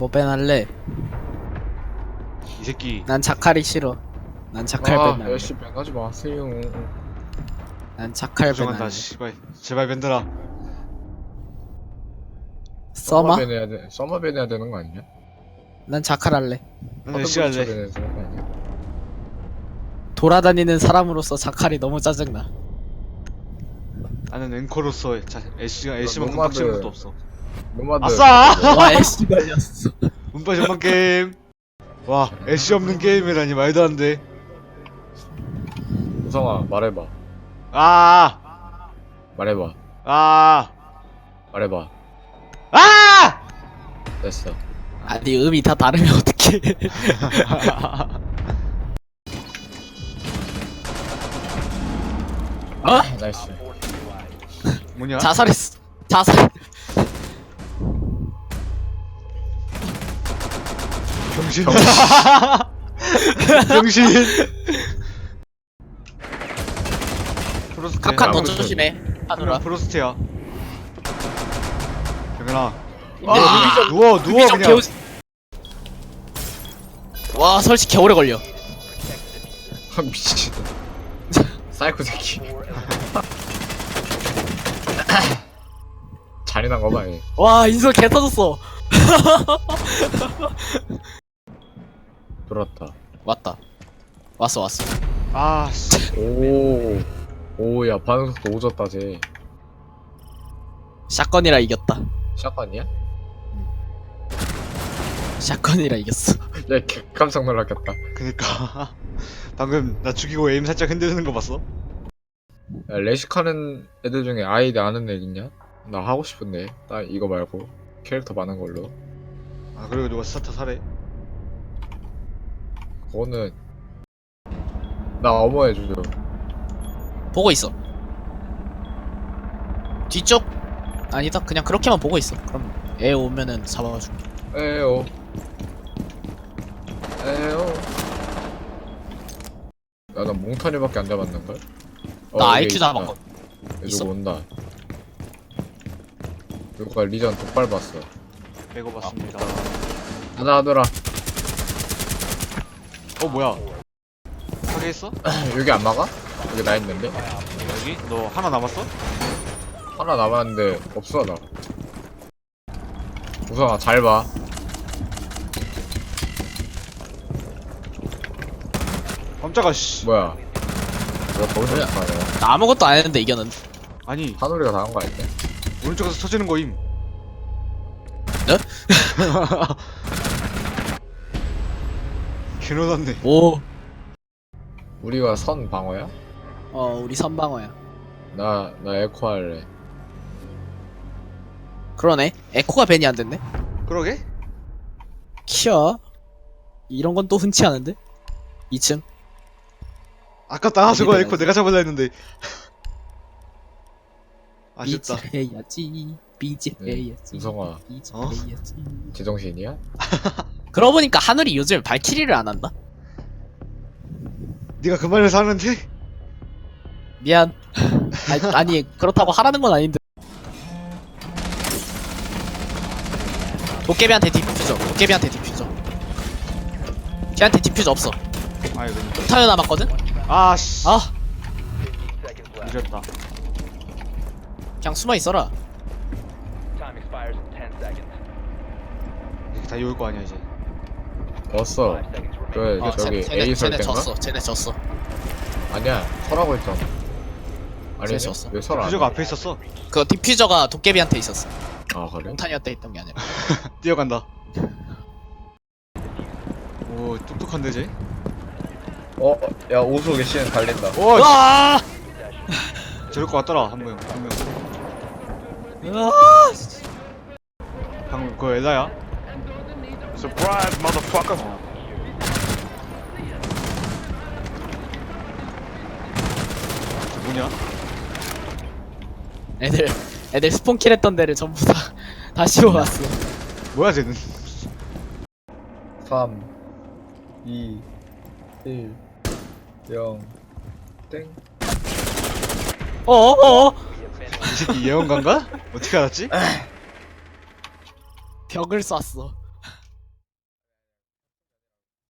뭐 밴할래? 이 새끼 난 자칼이 싫어. 난 자칼 아 밴할래. 열심히 하지 마세요 난 자칼 걱정한다 밴할래. 씨발 제발 밴드라 써마? 밴 해야 돼 서머 밴 해야 되는 거 아니야? 난 자칼 할래. 난 애쉬 할래 밴 해야 되는 거 아니야? 돌아다니는 사람으로서 자칼이 너무 짜증나. 나는 앵커로서 자, 애쉬가 애쉬만큼 노마드- 빡치는 것도 없어 노마드 아싸! 와 애쉬 걸렸어. 운빨 전망 게임 와 애쉬 없는 게임이라니 말도 안 돼 우성아 말해봐 아! 말해봐 아! 말해봐 아! 됐어 아니 음이 다 다르면 어떡해. 어? 나이스 뭐냐? 자살했어. 자살. 병신 병신 프로스트 카카 더. 조심해. 하느라. 프로스트야 병현아 아, 누워 누워 좀 그냥 개우... 와 설치 개오래 걸려. 아, 미친 사이코 새끼 잔인한 거봐 얘와 인솔 개 터졌어. 들었다 왔다. 왔어 왔어. 아 씨 오 오야 반응 속도 오졌다 쟤 샷건이라 이겼다. 샷건이야? 샷건이라 이겼어. 야 개- 깜짝 놀랐겠다 그니까 방금 나 죽이고 에임 살짝 흔들리는 거 봤어? 야, 레식하는 애들 중에 아이디 아는 애 있냐? 나 하고 싶은데 나 이거 말고 캐릭터 많은 걸로 아 그리고 누가 스타터 사래 그거는 나 어머 해줘 보고 있어. 뒤쪽 아니다 그냥 그렇게만 보고 있어. 그럼 애 오면은 잡아줄게. 에오 에오 야나 몽타니밖에 안 잡았는걸? 어, 나 IQ 있다. 잡았거든. 있어? 누구 온다 누가 리전 독발 봤어 빼고 봤습니다 하나 하더라 어 뭐야 하게 했어? 여기 안 막아? 여기 나 있는데? 여기? 너 하나 남았어? 하나 남았는데 없어 나 우선아 잘봐 깜짝아 씨 뭐야 내가 거기서 뭐야? 못하네 나 아무것도 안 했는데 이겼는데. 아니 한우리가 다한거 아닌데? 오른쪽에서 터지는 거임 네? 개노답네 오. 우리가 선 방어야? 어 우리 선방어야. 나, 나 에코 할래 그러네. 에코가 밴이 안 됐네. 그러게? 키어. 이런 건 또 흔치 않은데. 2층. 아깝다 아, 저거 에코 내가 잡으려 했는데 아쉽다 비지 해야지. 비지 네, 해야지. 우성아 비지 어? 해야지. 제정신이야? 그러고 보니까 하늘이 요즘 발키리를 안 한다. 네가 그 말을 사는데? 미안. 아니, 아니 그렇다고 하라는 건 아닌데. 도깨비한테 디퓨저. 도깨비한테 디퓨저. 걔한테 디퓨저 없어. 아이고 타요 남았거든. 아씨 아 늦었다 그냥 숨어 있어라. Time expires in 10 seconds. 이렇게 다 이올 거 아니야 이제 왔어 5 seconds remaining. 그래 어, 저기 쟤, 쟤네, A 쟤네 설땐가? 졌어. 쟤네 졌어. 아니야 설하고 있잖아 아니 졌어. 왜설안 해? 앞에 있었어 그 디퓨저가 도깨비한테 있었어. 아 그래? 몽타니한테 있던 게 아니라. 뛰어간다 오 똑똑한데 쟤? 어? 야 오속의 씨는 달린다 오 씨, 와! 저럴 거 같더라 한명 한명 아! 방금 그거 엘라야? Surprise, motherfucker! 저 뭐냐? 애들 애들 스폰킬 했던 데를 전부 다 다시 모았어. 뭐야 쟤는 3 2 1 0 땡. 어어어 이 새끼 예언가인가? 어떻게 알았지? 벽을 쐈어.